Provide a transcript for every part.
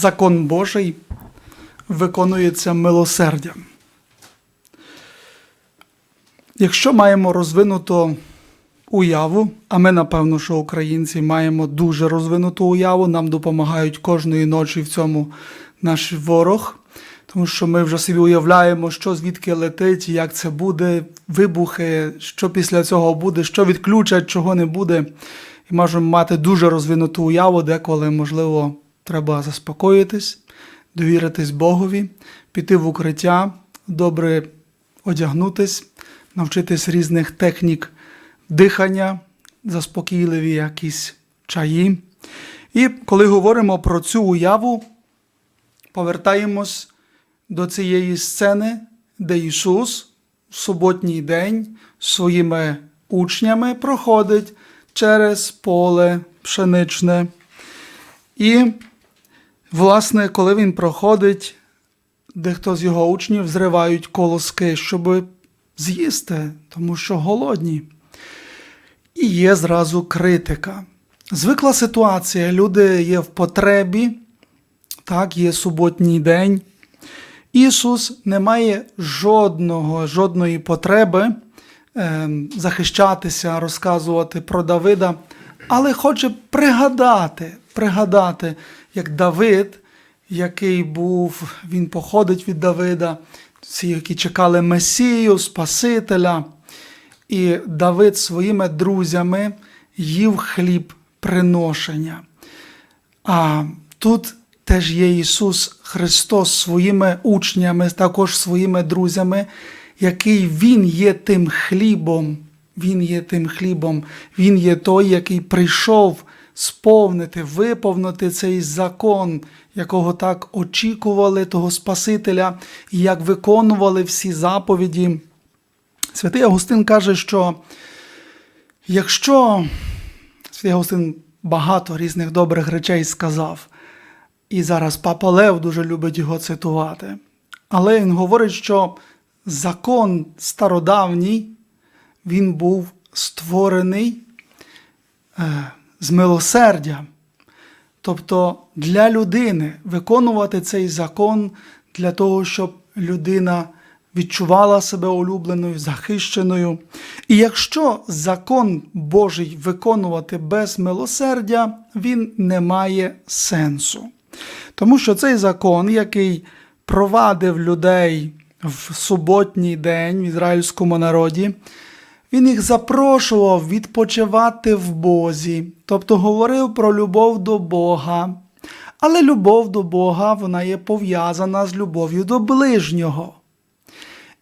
закон Божий виконується милосердям. Якщо маємо розвинуту уяву, а ми, напевно, що українці маємо дуже розвинуту уяву, нам допомагають кожної ночі в цьому наш ворог, тому що ми вже собі уявляємо, що звідки летить, як це буде, вибухи, що після цього буде, що відключать, чого не буде. І можемо мати дуже розвинуту уяву, деколи, можливо, треба заспокоїтись, довіритись Богові, піти в укриття, добре одягнутись, навчитись різних технік дихання, заспокійливі якісь чаї. І коли говоримо про цю уяву, повертаємось до цієї сцени, де Ісус в суботній день своїми учнями проходить через поле пшеничне. І, власне, коли він проходить, дехто з його учнів зривають колоски, щоб з'їсти, тому що голодні. І є зразу критика. Звикла ситуація, люди є в потребі, так, є суботній день. Ісус не має жодного, жодної потреби е, захищатися, розказувати про Давида, але хоче пригадати, пригадати, як Давид, який був, він походить від Давида, ці, які чекали Месію, Спасителя. І Давид своїми друзями їв хліб приношення. А тут теж є Ісус Христос своїми учнями, також своїми друзями, який Він є тим хлібом, Він є тим хлібом, Він є той, який прийшов сповнити, виповнити цей закон, якого так очікували, того Спасителя, і як виконували всі заповіді. Святий Августин каже, що якщо Святий Августин багато різних добрих речей сказав, і зараз Папа Лев дуже любить його цитувати, але він говорить, що закон стародавній, він був створений е, з милосердя. Тобто для людини виконувати цей закон для того, щоб людина відчувала себе улюбленою, захищеною. І якщо закон Божий виконувати без милосердя, він не має сенсу. Тому що цей закон, який провадив людей в суботній день в ізраїльському народі, він їх запрошував відпочивати в Бозі, тобто говорив про любов до Бога. Але любов до Бога вона є пов'язана з любов'ю до ближнього.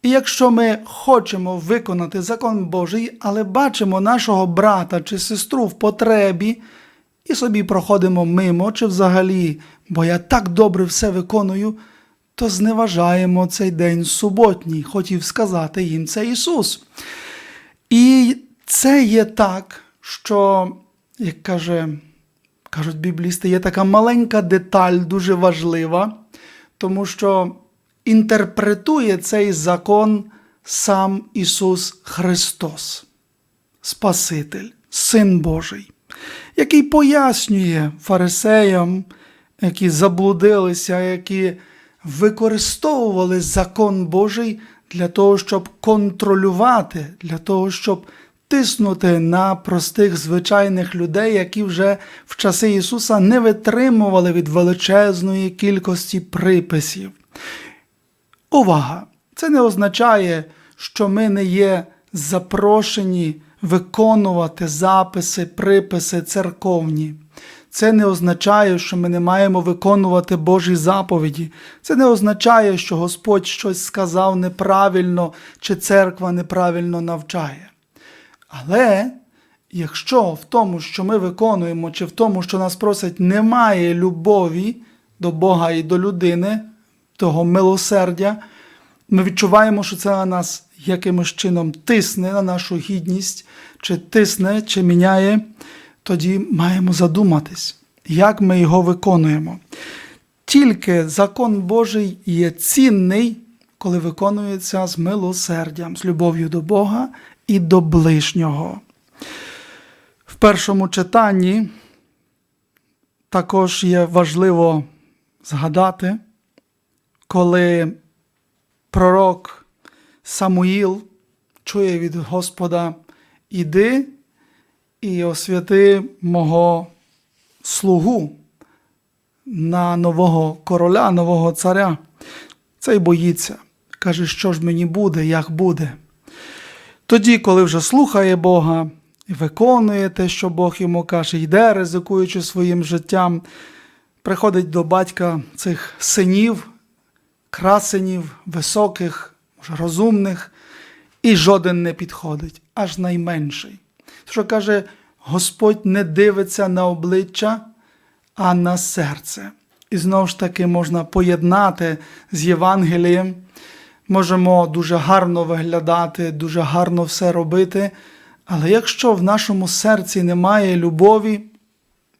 І якщо ми хочемо виконати закон Божий, але бачимо нашого брата чи сестру в потребі, і собі проходимо мимо, чи взагалі, бо я так добре все виконую, то зневажаємо цей день суботній, хотів сказати їм це Ісус. І це є так, що, як каже, кажуть біблісти, є така маленька деталь, дуже важлива, тому що інтерпретує цей закон сам Ісус Христос, Спаситель, Син Божий, який пояснює фарисеям, які заблудилися, які використовували закон Божий для того, щоб контролювати, для того, щоб тиснути на простих звичайних людей, які вже в часи Ісуса не витримували від величезної кількості приписів. Увага! Це не означає, що ми не є запрошені виконувати записи, приписи церковні. Це не означає, що ми не маємо виконувати Божі заповіді. Це не означає, що Господь щось сказав неправильно чи церква неправильно навчає. Але якщо в тому, що ми виконуємо, чи в тому, що нас просять, немає любові до Бога і до людини, того милосердя, ми відчуваємо, що це на нас якимось чином тисне на нашу гідність, чи тисне, чи міняє, тоді маємо задуматись, як ми його виконуємо. Тільки закон Божий є цінний, коли виконується з милосердям, з любов'ю до Бога і до ближнього. В першому читанні також є важливо згадати, коли пророк Самуїл чує від Господа іди і освяти мого слугу на нового короля, нового царя. Цей боїться. Каже, що ж мені буде, як буде. Тоді, коли вже слухає Бога виконує те, що Бог йому каже, йде, ризикуючи своїм життям, приходить до батька цих синів, красенів, високих, розумних, і жоден не підходить, аж найменший. Що каже, Господь не дивиться на обличчя, а на серце. І знову ж таки можна поєднати з Євангелієм. Можемо дуже гарно виглядати, дуже гарно все робити, але якщо в нашому серці немає любові,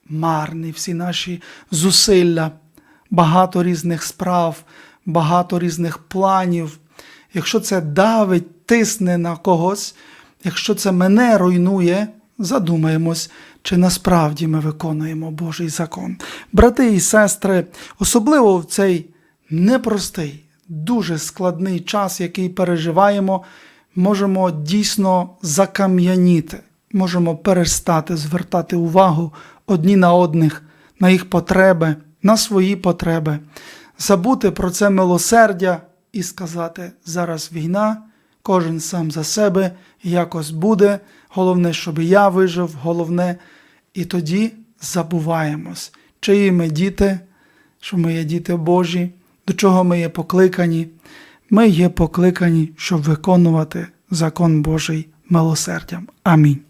марні всі наші зусилля, багато різних справ, багато різних планів. Якщо це давить, тисне на когось, якщо це мене руйнує, задумаємось, чи насправді ми виконуємо Божий закон. Брати і сестри, особливо в цей непростий, дуже складний час, який переживаємо, можемо дійсно закам'яніти, можемо перестати звертати увагу одні на одних, на їх потреби, на свої потреби, забути про це милосердя і сказати: зараз війна, кожен сам за себе якось буде. Головне, щоб я вижив, головне, і тоді забуваємось, чиї ми діти, що ми є діти Божі, до чого ми є покликані. Ми є покликані, щоб виконувати закон Божий милосердям. Амінь.